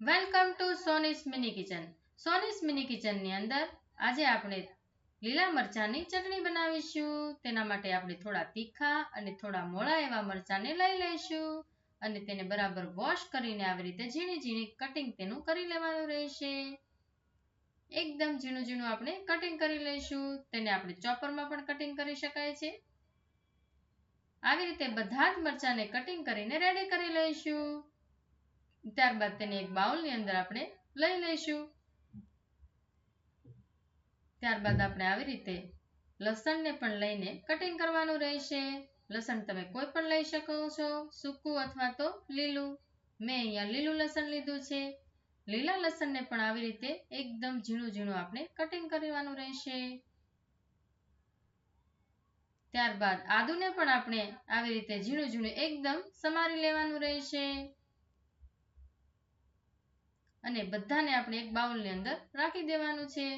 Welcome to Soni's mini kitchen Soni's mini કિચનની અંદર આજે આપણે લીલા મરચાંની ચટણી બનાવીશું. તેના માટે આપણે થોડા તીખા અને થોડા મોળા એવા મરચાંને લઈ લઈશું અને તેને બરાબર વોશ કરીને આવી રીતે ઝીણી ઝીણી કટિંગ તેનું કરી લેવાનું રહેશે. એકદમ ઝીણું ઝીણું આપણે કટિંગ કરી લઈશું. તેને આપણે ચોપરમાં પણ કટિંગ કરી શકાય છે. આવી રીતે બધા જ મરચાંને કટિંગ કરીને રેડી કરી લઈશું. ત્યારબાદ તેને એક બાઉલની અંદર આપણે લઈ લઈશું. ત્યારબાદ આપણે આવી રીતે લસણને પણ લઈને કટિંગ કરવાનું રહેશે. લસણ તમે કોઈ પણ લઈ શકો છો, સૂકું અથવા તો લીલું. મેં અહીંયા લીલું લસણ લીધું છે. લીલા લસણને પણ આવી રીતે એકદમ ઝીણું ઝીણું આપણે કટિંગ કરવાનું રહેશે. ત્યારબાદ આદુને પણ આપણે આવી રીતે ઝીણું ઝીણું એકદમ સમારી લેવાનું રહેશે. અને બધાને આપણે એક બાઉલની અંદર રાખી દેવાનું છે.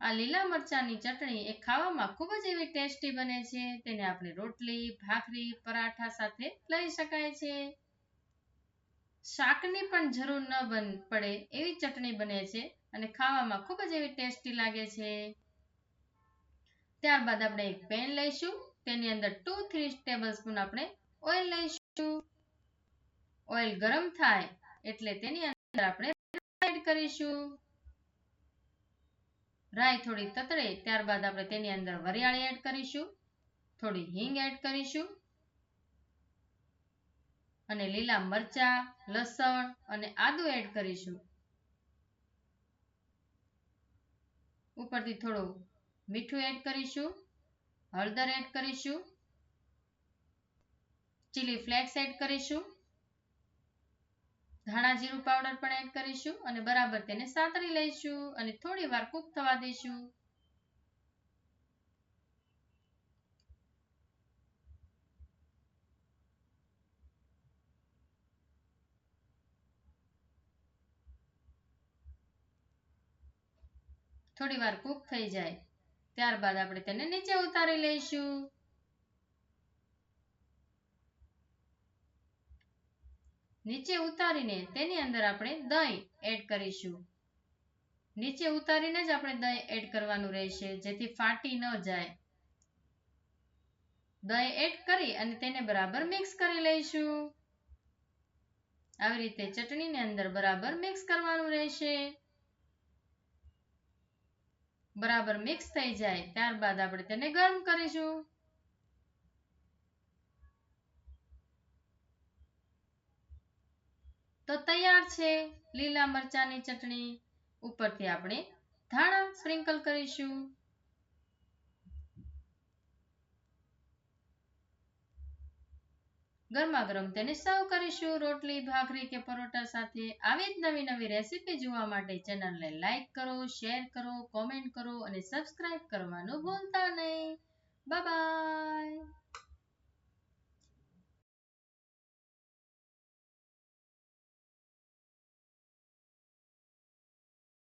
આ લીલા મરચાંની ચટણી એ ખાવામાં ખૂબ જ એવી ટેસ્ટી બને છે. તેને આપણે રોટલી, ભાખરી, પરાઠા સાથે લઈ શકાય છે. શાકની પણ જરૂર ન બન પડે એવી ચટણી બને છે અને ખાવામાં ખૂબ જ એવી ટેસ્ટી લાગે છે. ત્યારબાદ આપણે એક પેન લઈશું. તેની અંદર ટુ થ્રી ટેબલ સ્પૂન આપણે ઓઇલ લઈશું. ઓઇલ ગરમ થાય એટલે તેની અંદર આપણે એડ કરીશું. રાઈ થોડી તતળે ત્યારબાદ આપણે તેની અંદર વરિયાળી એડ કરીશું. થોડી હિંગ એડ કરીશું. અને લીલા મરચા, લસણ અને આદુ એડ કરીશું. ઉપરથી થોડું મીઠું એડ કરીશું. હળદર એડ કરીશું. ચીલી ફ્લેક્સ એડ કરીશું. ધાણા જીરું પાવડર પણ એડ કરીશું અને બરાબર તેને સાતરી લઈશું અને થોડી વાર કૂક થવા દઈશું. થોડી વાર કૂક થઈ જાય. ત્યારબાદ આપણે તેને નીચે ઉતારી લઈશું. નીચે ઉતારીને તેની અંદર આપણે દહીં એડ કરીશું. નીચે ઉતારીને જ આપણે દહીં એડ કરવાનું રહેશે, જેથી ફાટી ન જાય. દહીં એડ કરી અને તેને બરાબર મિક્સ કરી લઈશું. આવી રીતે ચટણીની અંદર બરાબર મિક્સ કરવાનું રહેશે. બરાબર મિક્સ થઈ જાય, ત્યારબાદ આપણે તેને ગરમ કરીશું. તો તૈયાર છે લીલા મરચાની ચટણી ઉપરથી આપણે ધાણા સ્પ્રિંકલ કરીશું. ગરમા ગરમ તેને સર્વ કરીશું. રોટલી, ભાખરી કે પરોટા સાથે આવી જ નવી નવી રેસીપી જોવા માટે ચેનલને લાઈક કરો, શેર કરો, કોમેન્ટ કરો અને સબસ્ક્રાઇબ કરવાનું ભૂલતા નહીં. બાય.